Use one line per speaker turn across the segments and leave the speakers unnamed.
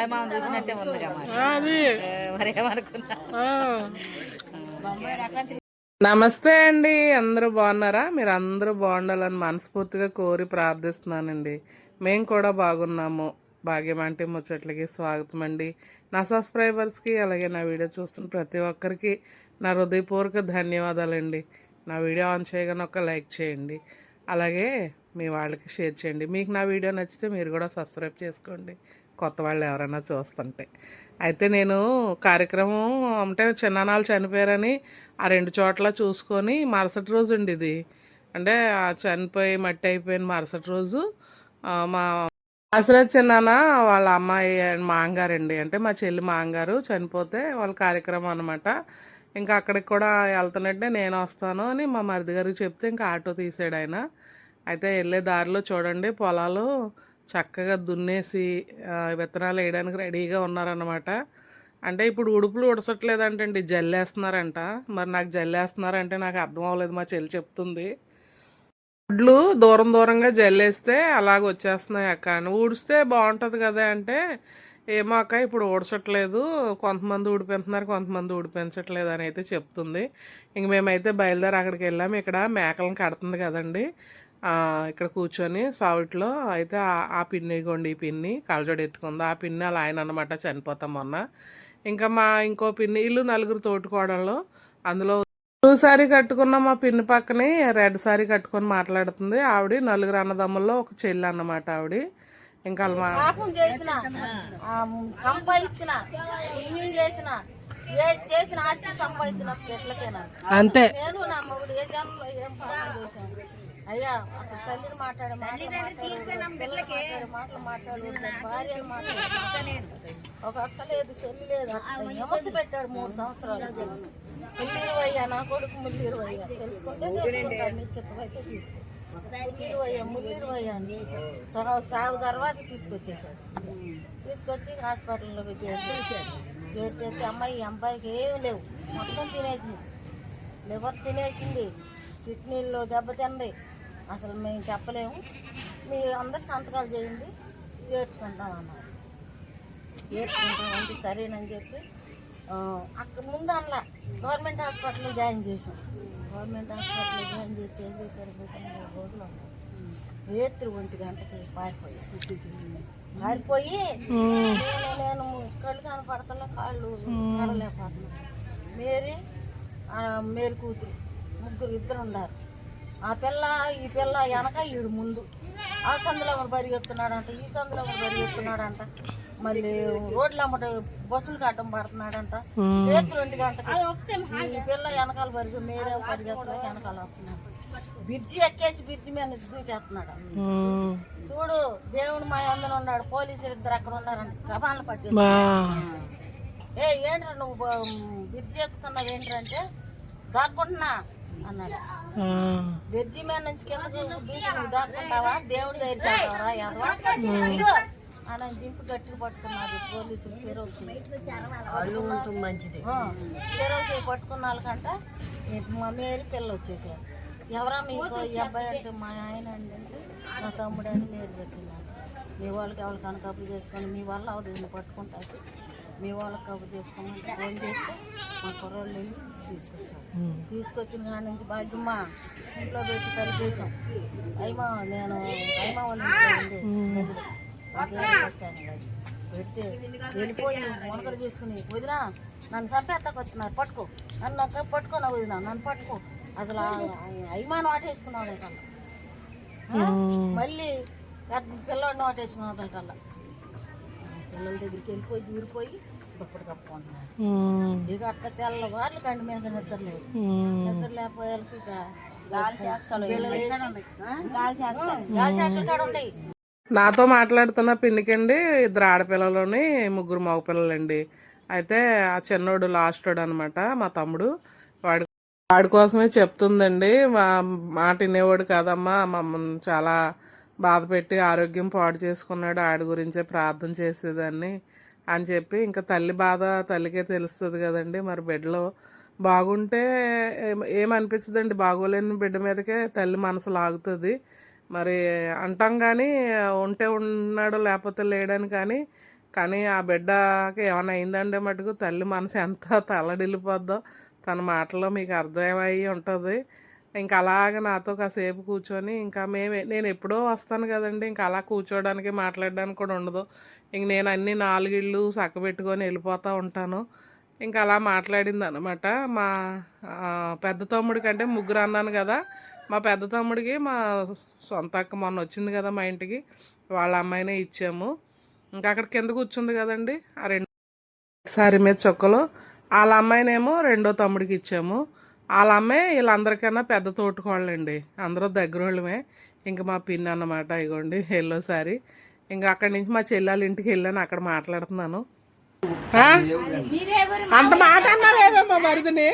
బొంబాయి మామ చూసినట్టే ఉంది మరి. ఏమనుకున్నా
నమస్తే అండి అందరూ బాగున్నారా? మీరు అందరూ బాగుండాలని మనస్ఫూర్తిగా కోరి ప్రార్థిస్తున్నానండి. మేము కూడా బాగున్నాము. భాగ్యమంటి ముచ్చట్లకి స్వాగతం అండి. నా సబ్స్క్రైబర్స్కి అలాగే నా వీడియో చూస్తున్న ప్రతి ఒక్కరికి నా హృదయపూర్వక ధన్యవాదాలండి. నా వీడియో ఆన్ చేయగానే ఒక లైక్ చేయండి. అలాగే మీ వాళ్ళకి షేర్ చేయండి. మీకు నా వీడియో నచ్చితే మీరు కూడా సబ్స్క్రైబ్ చేసుకోండి. కొత్త వాళ్ళు ఎవరైనా చూస్తుంటే. అయితే నేను కార్యక్రమం అంటే చిన్ననాలు చనిపోయారని ఆ రెండు చోట్ల చూసుకొని మరుసటి రోజు అండి ఇది. అంటే చనిపోయి మట్టి అయిపోయిన మరుసటి రోజు మా ఆశ్రత్ చిన్నాన్న వాళ్ళ అమ్మాయి మాంగారండి అంటే మా చెల్లి మాంగారు చనిపోతే వాళ్ళ కార్యక్రమం అనమాట ఇంకా అక్కడికి కూడా వెళ్తున్నట్టే నేను వస్తాను అని మా మరిది గారికి చెప్తే ఇంకా ఆటో తీసాడు ఆయన. అయితే వెళ్ళే దారిలో చూడండి పొలాలు చక్కగా దున్నేసి విత్తనాలు వేయడానికి రెడీగా ఉన్నారన్నమాట. అంటే ఇప్పుడు ఉడుపులు ఉడసట్లేదంటండి జల్లేస్తున్నారంట. మరి నాకు జల్లేస్తున్నారంటే నాకు అర్థం అవ్వలేదు మా చెల్లి చెప్తుంది. వడ్లు దూరం దూరంగా జల్లేస్తే అలాగ వచ్చేస్తున్నాయి అక్క. అని ఊడిస్తే బాగుంటుంది కదా అంటే ఏమో అక్క ఇప్పుడు ఊడ్చట్లేదు కొంతమంది ఊడిపెంటున్నారు కొంతమంది ఊడిపించట్లేదు అని అయితే చెప్తుంది. ఇంక మేమైతే బయలుదేరి అక్కడికి వెళ్ళాము ఇక్కడ మేకలను కడుతుంది కదండి. ఇక్కడ కూర్చొని సావిట్లో అయితే ఆ- పిన్ని ఇగోండి ఈ పిన్ని కలజోడు ఎత్తుకుంది. ఆ పిన్ని అలా ఆయన అనమాట చనిపోతాం మొన్న. ఇంకా మా ఇంకో పిన్ని ఇల్లు నలుగురు తోటికోడళ్ళు. అందులో బ్లూ సారీ కట్టుకున్న మా పిన్ని పక్కనే రెడ్ సారీ కట్టుకొని మాట్లాడుతుంది. ఆవిడ నలుగురు అన్నదమ్ముల్లో ఒక చెల్లి అన్నమాట ఆవిడ. ఇంకా
చేసిన సంపాదించిన చేసిన చేసిన ఆస్తి సంపాదించిన
అంతే.
నేను నా అయ్యా అసలు తల్లిని మాట్లాడే మాటలు మాట్లాడే భార్యను మాట్లాడే ఒక అక్క లేదు చెల్లి లేదు హిమస పెట్టాడు మూడు సంవత్సరాలు. ముల్లిరువయ్యా నా కొడుకు ముల్లిరువయ్యా. తెలుసుకుంటే తెలుసుకుంటాడు నీ చిత్తమైతే తీసుకో ముల్లిరువయ్యా ముల్లిరువయ్యా అని సగం సాగు తర్వాత తీసుకొచ్చేసాడు తీసుకొచ్చి హాస్పిటల్లోకి చేర్చాడు చేర్చేస్తే అమ్మాయి అబ్బాయికి ఏం లేవు. మొత్తం తినేసింది. లివర్ తినేసింది. కిడ్నీల్లో దెబ్బతింది అసలు మేము చెప్పలేము. మీ అందరు సంతకాలు చేయండి చేర్చుకుంటాం అన్నారు. చేర్చుకుంటాం అంటే సరేనని చెప్పి అక్కడ ముందు అలా గవర్నమెంట్ హాస్పిటల్లో జాయిన్ చేసాం గవర్నమెంట్ హాస్పిటల్లో జాయిన్ చేస్తే ఏం చేశారు? మూడు రోజులు రేత్రి ఒంటి గంటకి పారిపోయి. పారిపోయి నేను నేను కళ్ళు కనపడతలో కాళ్ళు నడలేకపోతున్నాను మేరీ ఆ, మేరీ కూతురు ముగ్గురు ఇద్దరు ఉన్నారు. ఆ పిల్ల ఈ పిల్ల వెనక ఈడు ముందు. ఆ సందులో పరిగెత్తున్నాడంట ఈ సందులో పరిగెత్తున్నాడంట మళ్ళీ రోడ్లు అమ్మట బస్సులు కట్టం పడుతున్నాడంట. రేత్రి రెండు గంటకి ఈ పిల్ల వెనకాల పరిగె మేరే పరిగెత్తలేక వెనకాల వస్తున్నాడు బ్రిడ్జి ఎక్కేసి బ్రిడ్జి మీద దూకేస్తున్నాడు. చూడు దేవుడు మా అందరూ ఉన్నాడు పోలీసులు ఇద్దరు అక్కడ ఉన్నారంట కబాలను పట్టి. ఏ ఏంట్రా నువ్వు బ్రిడ్జి ఎక్కుతున్నావు ఏంటంటే దాక్కుంటున్నా అన్నాడు. బ్రిడ్జి మీద నుంచి కిందకు దాక్కుంటావా? దేవుడి దగ్గర దింపు గట్టిగా పట్టుకున్నారు పోలీసులు చెరువు చెయ్యి. మంచిది. చెరువు చెయ్యి పట్టుకున్న వాళ్ళకంట మా మేరీ పిల్ల వచ్చేసారు. ఎవరా మీకు? ఈ అబ్బాయి అంటే మా ఆయన అండి. అంటే నా తమ్ముడు అని మీరు చెప్పినారు. మీ వాళ్ళకి ఎవరికి కనకప్పులు చేసుకొని మీ వల్ల అవుతుంది పట్టుకుంటారు. మీ వాళ్ళకి కబురు చేసుకొని ఫోన్ చేస్తే మా కుర్రోళ్ళు వెళ్ళి తీసుకొచ్చారు తీసుకొచ్చిన కాడి నుంచి భాగ్యమ్మ ఇంట్లో పెట్టి తలిపేసాం అయిమా నేను అయిమా వాళ్ళ వచ్చాను. పెడితే వెళ్ళిపోయి మునకలు తీసుకుని వదినా నన్ను చంపేస్తాకు వచ్చినారు పట్టుకో. నన్ను ఒక్క పట్టుకోనా వదినా నన్ను పట్టుకో. అసలు అయిమాను ఆటేసుకున్నావు కల్లా మళ్ళీ పెద్ద పిల్లోడిని ఆటేసుకున్నావు కల్లా పిల్లల దగ్గరికి వెళ్ళిపోయి దూరిపోయి దుప్పటి. ఇక అట్ట కంటి మీద నిద్ర లేదు.
ఉమ్.
నిద్ర లేకపోయాలకి ఇక గాలి గాలి గాలి కాడ
నాతో మాట్లాడుతున్న పిన్నికండి ఇద్దరు ఆడపిల్లలోని ముగ్గురు మగపిల్లలండి. అయితే ఆ చిన్నోడు లాస్ట్ అనమాట మా తమ్ముడు. వాడి వాడి కోసమే చెప్తుందండి. మా మాట వినేవాడు కాదమ్మా మమ్మల్ని చాలా బాధ పెట్టి ఆరోగ్యం పాడు చేసుకున్నాడు. ఆడి గురించే ప్రార్థన చేసేదాన్ని. అని చెప్పి ఇంకా తల్లి బాధ తల్లికే తెలుస్తుంది కదండి. మరి బిడ్డలో బాగుంటే ఏమనిపించదండి బాగోలేని బిడ్డ మీదకే తల్లి మనసు లాగుతుంది. మరి అంటాం కానీ ఉంటే ఉన్నాడు లేకపోతే లేడని కానీ కానీ ఆ బిడ్డకి ఏమైనా అయిందంటే మటుకు తల్లి మనసు ఎంత తలడిల్లిపోద్దో తన మాటల్లో మీకు అర్థమై ఉంటుంది. ఇంకా అలాగ నాతో కాసేపు కూర్చొని ఇంకా మేమే నేను ఎప్పుడో వస్తాను కదండి. ఇంకా అలా కూర్చోవడానికి మాట్లాడడానికి కూడా ఉండదు. ఇంక నేను అన్ని నాలుగిళ్ళు చక్కబెట్టుకొని వెళ్ళిపోతూ ఉంటాను. ఇంకా అలా మాట్లాడింది అనమాట మా పెద్ద తమ్ముడి కంటే ముగ్గురు అన్నాను కదా. మా పెద్ద తమ్ముడికి మా సొంత అక్క మొన్న వచ్చింది కదా మా ఇంటికి. వాళ్ళ అమ్మాయినే ఇచ్చాము. ఇంకా అక్కడ కింద కూర్చుంది కదండి. ఆ రెండు సారీ మీద చొక్కలు. వాళ్ళ అమ్మాయినేమో రెండో తమ్ముడికి ఇచ్చాము. వాళ్ళ అమ్మాయి వీళ్ళందరికన్నా పెద్ద తోటుకోళ్ళండి. అందరూ దగ్గర వాళ్ళమే ఇంకా మా పిన్ అన్నమాట ఇగోండి ఎల్లో సారీ. ఇంకా అక్కడి నుంచి మా చెల్లెళ్ళ ఇంటికి వెళ్ళాను అక్కడ మాట్లాడుతున్నాను? అంత మాట అన్నా లేదమ్మా మరిదిని?
ఏ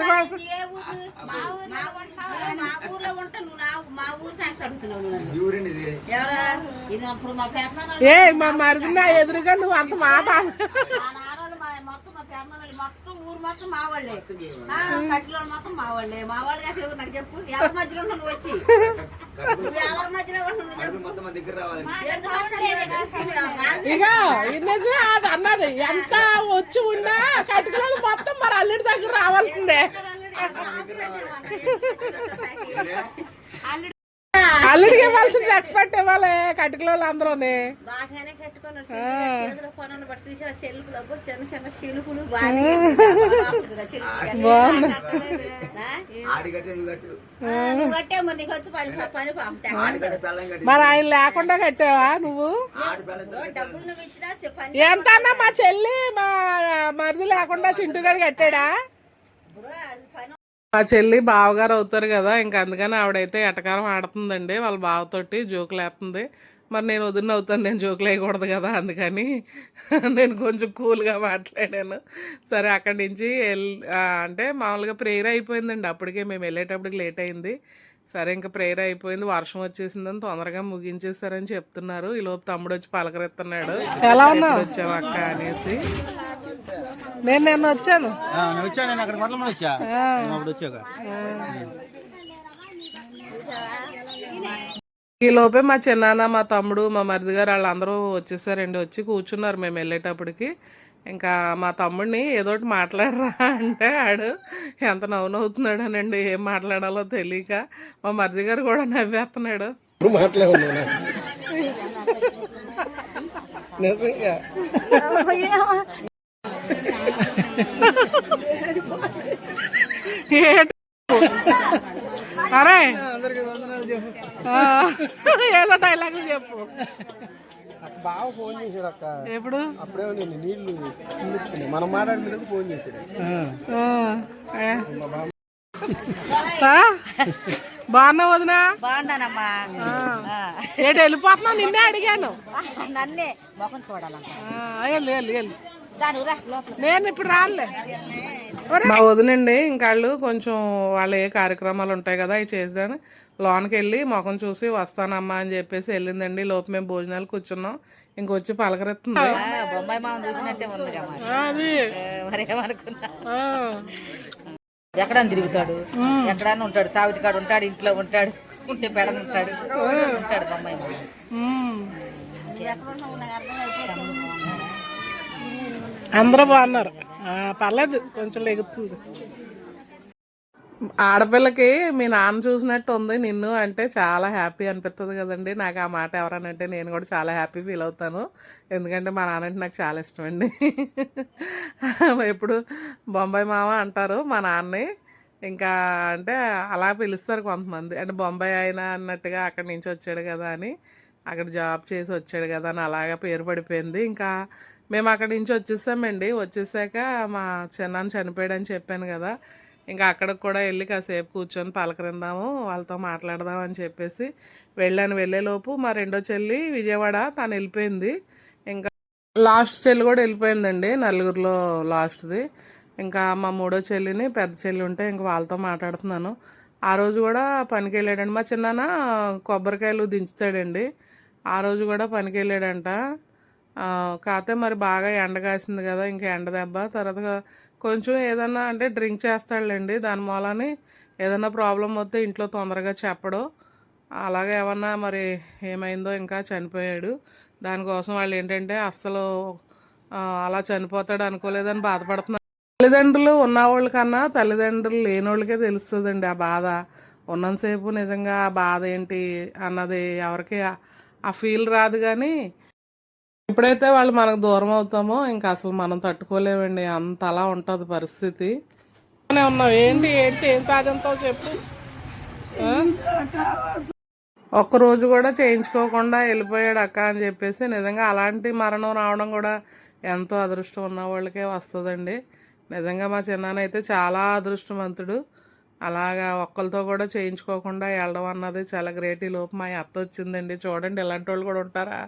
మా ఊరు మా ఊర్లో ఉంటా నువ్వు నా మా ఊరు సంగతి అడుగుతున్నావు నువ్వు నన్ను. ఎవరా? ఇది అప్పుడు మా పెద్దనాన్న
ఏ మా మరిది నా ఎదురుగా నువ్వు అంత మాట అన-
మా నాన్నలు మా మొత్తం మా పెద్దనాన్నలు మొత్తం ఊరు మొత్తం మా వాళ్ళే. మొత్తం మా వాళ్ళే. మా వాళ్ళు కాదు ఎవరు నాకు చెప్పు. ఎవరి మధ్యలో నువ్వు వచ్చి. నువ్వు ఎవరి మధ్యలో
నిజమే. అది అన్నది. ఎంత వచ్చి ఉన్నా కట్టుకున్నది మొత్తం మరి అల్లుడి దగ్గర రావాల్సిందే. అల్లుడికి ఇవ్వాల్సిన రెస్పెక్ట్ ఇవ్వాలి కట్టుకుల వాళ్ళు అందరూనే.
బాగానే సెల్ఫ్ చిన్న చిన్న కట్టే. మరి
ఆయన లేకుండా కట్టావా నువ్వు? ఎంత అన్నా మా చెల్లి మా మరిది లేకుండా చింటూ గారు కట్టాడా?
పని
మా చెల్లి బావగారు అవుతారు కదా ఇంకా అందుకని ఆవిడైతే ఎటకారం ఆడుతుందండి. వాళ్ళ బావతోటి జోకులు వేస్తుంది మరి నేను వదిన అవుతాను నేను జోకులు వేయకూడదు కదా అందుకని నేను కొంచెం కూల్గా మాట్లాడాను. సరే అక్కడి నుంచి వెళ్ళి అంటే మామూలుగా ప్రేయర్ అయిపోయిందండి. అప్పటికే మేము వెళ్ళేటప్పటికి లేట్ అయింది. సరే ఇంకా ప్రేయర్ అయిపోయింది వర్షం వచ్చేసిందని తొందరగా ముగించేస్తారని చెప్తున్నారు. ఈ లోపు తమ్ముడు వచ్చి పలకరెత్తున్నాడు ఎలా ఉన్నావు? వచ్చావు అక్క అనేసి. నేను నిన్న వచ్చాను.
ఆ, నేను వచ్చాను నేను అక్కడ కొట్ల వచ్చా? నేను అప్పుడు వచ్చాక
ఈ లోపే మా చిన్నాన్న మా తమ్ముడు మా మరిది గారు వాళ్ళందరూ వచ్చేసారండి వచ్చి కూర్చున్నారు. మేము వెళ్ళేటప్పటికి. ఇంకా మా తమ్ముడిని ఏదో ఒకటి మాట్లాడరా అంటే ఆడు ఎంత నవ్వు నవ్వుతున్నాడనండి ఏం మాట్లాడాలో తెలియక మా మరిది గారు కూడా నవ్వేస్తున్నాడు? అరే. ఏదో డైలాగులు చెప్పు.
బాగా ఫోన్ చేశాడు అక్క.
ఎప్పుడు?
అప్పుడే నేను నీళ్ళు. మనం మాట్లాడిన ఫోన్ చేశాడు?
బాగున్నావు వదినా?
బాగున్నానమ్మా. ఆ.
ఏడు వెళ్ళిపోతున్నావు? నిన్నే అడిగాను.
నన్నే ముఖం చూడాలంట.
ఆ, వెళ్ళు వెళ్ళు వెళ్ళు. నేను ఇప్పుడు రాలే మా వదినండి ఇంకా వాళ్ళు కొంచెం వాళ్ళ ఏ కార్యక్రమాలు ఉంటాయి కదా అవి చేసాను లోనికి వెళ్ళి ముఖం చూసి వస్తానమ్మా అని చెప్పేసి వెళ్ళిందండి. లోపు మేము భోజనాలు కూర్చున్నాం. ఇంకొచ్చి
ఆ. ఎక్కడని తిరుగుతాడు? ఎక్కడన్నా ఉంటాడు? సావిటి కాడు ఉంటాడు ఇంట్లో ఉంటాడు ఉంటే పెడన ఉంటాడు ఉంటాడు
ఉమ్. అందరూ బాగున్నారు. పర్లేదు కొంచెం లెగుతుంది. ఆడపిల్లకి మీ నాన్న చూసినట్టు ఉంది నిన్ను అంటే చాలా హ్యాపీ అనిపిస్తుంది కదండి. నాకు ఆ మాట ఎవరనంటే నేను కూడా చాలా హ్యాపీ ఫీల్ అవుతాను. ఎందుకంటే మా నాన్న అంటే నాకు చాలా ఇష్టం అండి ఎప్పుడు బొంబాయి మామ అంటారు మా నాన్నని ఇంకా అంటే అలా పిలుస్తారు కొంతమంది. అంటే బొంబాయి అయినా అన్నట్టుగా అక్కడి నుంచి వచ్చాడు కదా అని అక్కడ జాబ్ చేసి వచ్చాడు కదా అని అలాగా పేరు పడిపోయింది. ఇంకా మేము అక్కడి నుంచి వచ్చేసామండి. వచ్చేసాక మా చిన్నాన్న చనిపోయాడని చెప్పాను కదా. ఇంకా అక్కడికి కూడా వెళ్ళి కాసేపు కూర్చొని పలకరిందాము వాళ్ళతో మాట్లాడదాం అని చెప్పేసి వెళ్ళాను. వెళ్ళేలోపు మా రెండో చెల్లి విజయవాడ తను వెళ్ళిపోయింది. ఇంకా లాస్ట్ చెల్లి కూడా వెళ్ళిపోయిందండి నలుగురిలో లాస్ట్ది. ఇంకా మా మూడో చెల్లిని పెద్ద చెల్లి ఉంటే ఇంకా వాళ్ళతో మాట్లాడుతున్నాను. ఆ రోజు కూడా పనికి వెళ్ళాడండి. మా చిన్నాన్న కొబ్బరికాయలు దించుతాడండి. ఆ రోజు కూడా పనికి వెళ్ళాడంట. కాకపోతే మరి బాగా ఎండ కాసింది కదా ఇంకా ఎండ దెబ్బ. తర్వాత కొంచెం ఏదన్నా అంటే డ్రింక్ చేస్తాడులేండి దాని మూలని ఏదన్నా ప్రాబ్లం వస్తే ఇంట్లో తొందరగా చెప్పడు. అలాగే ఏమన్నా మరి ఏమైందో ఇంకా చనిపోయాడు. దానికోసం వాళ్ళు ఏంటంటే అస్సలు అలా చనిపోతాడు అనుకోలేదని బాధపడుతున్నారు. తల్లిదండ్రులు ఉన్నవాళ్ళ కన్నా తల్లిదండ్రులు లేనోళ్ళకే తెలుస్తుందండి ఆ బాధ. ఉన్నంతసేపు నిజంగా ఆ బాధ ఏంటి అన్నది ఎవరికి ఆ ఫీల్ రాదు కానీ ఎప్పుడైతే వాళ్ళు మనకు దూరం అవుతామో ఇంకా అసలు మనం తట్టుకోలేమండి. అంత అలా ఉంటుంది పరిస్థితి. బాగానే ఏంటి? ఏడ్చి ఏం సాధించావు చెప్పు. ఒక్కరోజు కూడా చేయించుకోకుండా వెళ్ళిపోయాడు అక్క అని చెప్పేసి నిజంగా అలాంటి మరణం రావడం కూడా ఎంతో అదృష్టం ఉన్న వాళ్ళకే వస్తుందండి. నిజంగా మా చిన్నాన్న అయితే చాలా అదృష్టవంతుడు. అలాగా ఒక్కరితో కూడా చేయించుకోకుండా వెళ్ళడం అన్నది చాలా గ్రేట్. ఈ లోపు మా అత్త వచ్చిందండి. చూడండి ఇలాంటి వాళ్ళు కూడా ఉంటారా?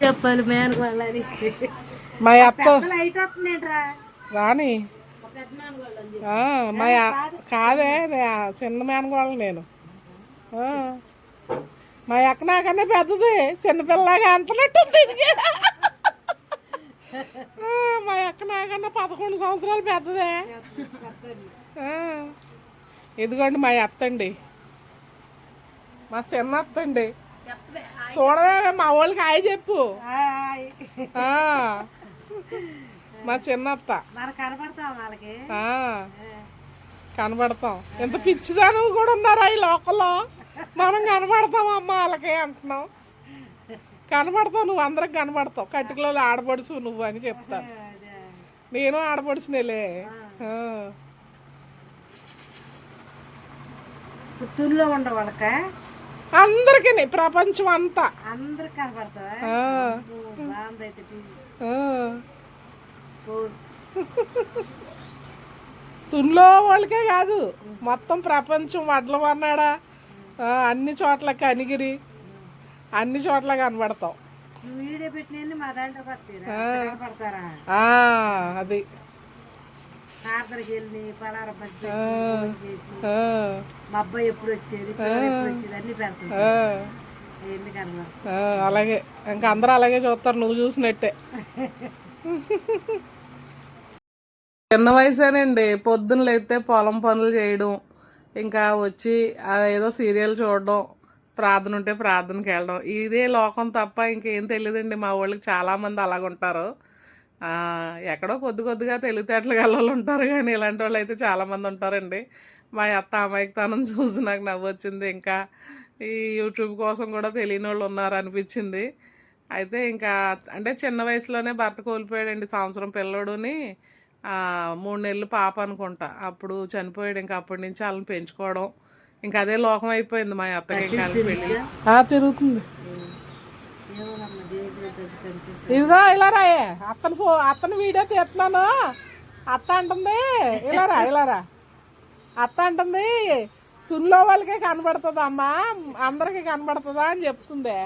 చెప్పాలి మేనకు
మా అత్త
లైట్ వస్తుందేంట్రా?
రాని మా కాదే చిన్న మేనగోళ్ళ నేను. మా అక్క నాకన్నా పెద్దది చిన్నపిల్లలాగా అంతనట్టుంది మా అక్క నాకన్నా పదకొండు సంవత్సరాలు పెద్దదే. ఇదిగోండి మా అత్తండి. మా చిన్న అత్తండి. చూడవే మా వాళ్ళకి హాయ్ చెప్పు. ఆ. మా చిన్నత్త. కనబడతాం. ఎంత పిచ్చిదాను కూడా ఉన్నారా ఈ లోకల్లో మనం కనబడతాం అమ్మ వాళ్ళకి అంటున్నాం. కనబడతావు నువ్వు అందరికి కనబడతావు. కట్టుకలో ఆడపడుచు నువ్వు అని చెప్తాను నేను ఆడపడుచునేలే. ఆ.
పుత్తూరులో ఉండరు వాళ్ళక?
అందరికీ ప్రపంచం అంతా. తునిలో వాళ్ళకే కాదు మొత్తం ప్రపంచం వడ్ల వన్నాడా ఆ, అన్ని చోట్ల కనిగిరి అన్ని చోట్ల కనబడతాం.
నువ్వు వీడియో పెట్టిన మా దాంట్లోకి వస్తారా కనపడతారా
ఆ, అది
వెళ్ళి పలార బజ్జి మా అబ్బాయి ఎప్పుడు వచ్చేది పిల్లలు ఎప్పుడు వచ్చేది అన్ని
అలాగే. ఇంకా అందరూ అలాగే చూస్తారు నువ్వు చూసినట్టే. చిన్న వయసేనండి. పొద్దున్న లేస్తే పొలం పనులు చేయడం ఇంకా వచ్చి ఏదో సీరియల్ చూడడం ప్రార్థన ఉంటే ప్రార్థనకి వెళ్ళడం. ఇదే లోకం తప్ప ఇంకేం తెలియదండి. మా వాళ్ళకి చాలామంది అలాగుంటారు. ఎక్కడో కొద్ది కొద్దిగా తెలివితేటలు గల ఉంటారు కానీ ఇలాంటి వాళ్ళు అయితే చాలామంది ఉంటారండి. మా అత్త అమాయకతనం చూసి నాకు నవ్వు వచ్చింది. ఇంకా ఈ యూట్యూబ్ కోసం కూడా తెలియని వాళ్ళు ఉన్నారు అనిపించింది. అయితే ఇంకా అంటే చిన్న వయసులోనే భర్త కోల్పోయాడండి సంవత్సరం పిల్లోడుని. మూడు నెలలు పాప అనుకుంటా. అప్పుడు చనిపోయాడు. ఇంకా అప్పటి నుంచి వాళ్ళని పెంచుకోవడం. ఇంకా అదే లోకం అయిపోయింది మా అత్తకి. పెళ్ళి తిరుగుతుంది
ఏమోనమ్మా దేవుడు దగ్గర కనిపిస్తుంది
ఇదిగో ఇలా రాయే అత్తను ఫో అత్తను వీడియో తీస్తున్నాను. అత్త అంటుంది ఇలా రా ఇలా రా. అత్త అంటుంది తుల్లో వాళ్ళకే కనబడుతుంది అమ్మా? అందరికి కనబడుతుందా అని చెప్తుంది.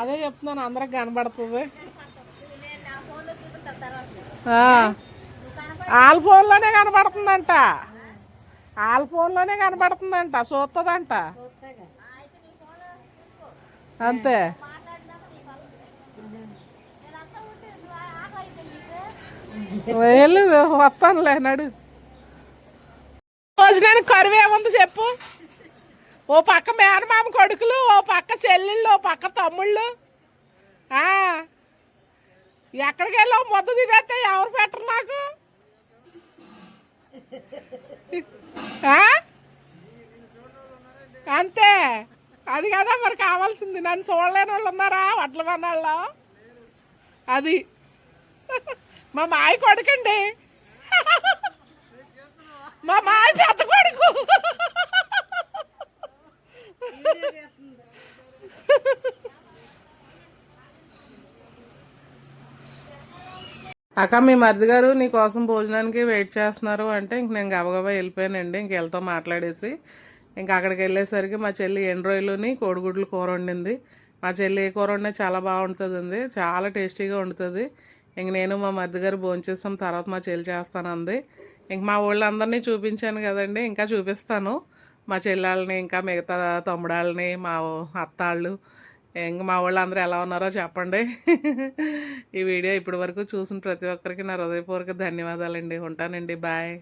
అదే చెప్తున్నాను అందరికి కనబడుతుంది. వాళ్ళ ఫోన్లోనే కనబడుతుందంట. వాళ్ళ ఫోన్లోనే కనబడుతుందంట చూస్తుందంట అంతే. వెళ్ళు వస్తానులే నడు. భోజనానికి కరువు ఏముంది చెప్పు. ఓ పక్క మేనమామ కొడుకులు ఓ పక్క చెల్లెళ్ళు ఓ పక్క తమ్ముళ్ళు. ఎక్కడికి వెళ్ళావు? ముద్ద తినేస్తే ఎవరు పెట్టరు నాకు? అంతే. అది కదా మరి కావాల్సింది. నన్ను చూడలేని వాళ్ళు ఉన్నారా? వడ్ల మన్నాళ్ళు అది. మా మాయ కొడుకండి. మా మాయ పెద్ద కొడుకు. అక్క మీ మరిది గారు నీ కోసం భోజనానికి వెయిట్ చేస్తున్నారు అంటే ఇంక నేను గబగబా వెళ్ళిపోయానండి. ఇంక వెళ్తా మాట్లాడేసి ఇంకా అక్కడికి వెళ్ళేసరికి మా చెల్లి ఎండ్రాయిలుని కోడిగుడ్లు కూర వండింది. మా చెల్లి ఏ కూర వండినా చాలా బాగుంటుంది చాలా టేస్టీగా వండుతుంది. ఇంక నేను మా మధ్యగారు భోంచేస్తాం భోంచేసాం తర్వాత మా చెల్లి చేస్తానంది. ఇంక మా ఊళ్ళందరినీ చూపించాను కదండి ఇంకా చూపిస్తాను. మా చెల్లెళ్ళని ఇంకా మిగతా తమ్ముడాళ్ళని మా అత్తాళ్ళు. ఇంక మా వాళ్ళందరూ ఎలా ఉన్నారో చెప్పండి. ఈ వీడియో ఇప్పటి వరకు చూసిన ప్రతి ఒక్కరికి నా హృదయపూర్వక ధన్యవాదాలండి. ఉంటానండి. బాయ్.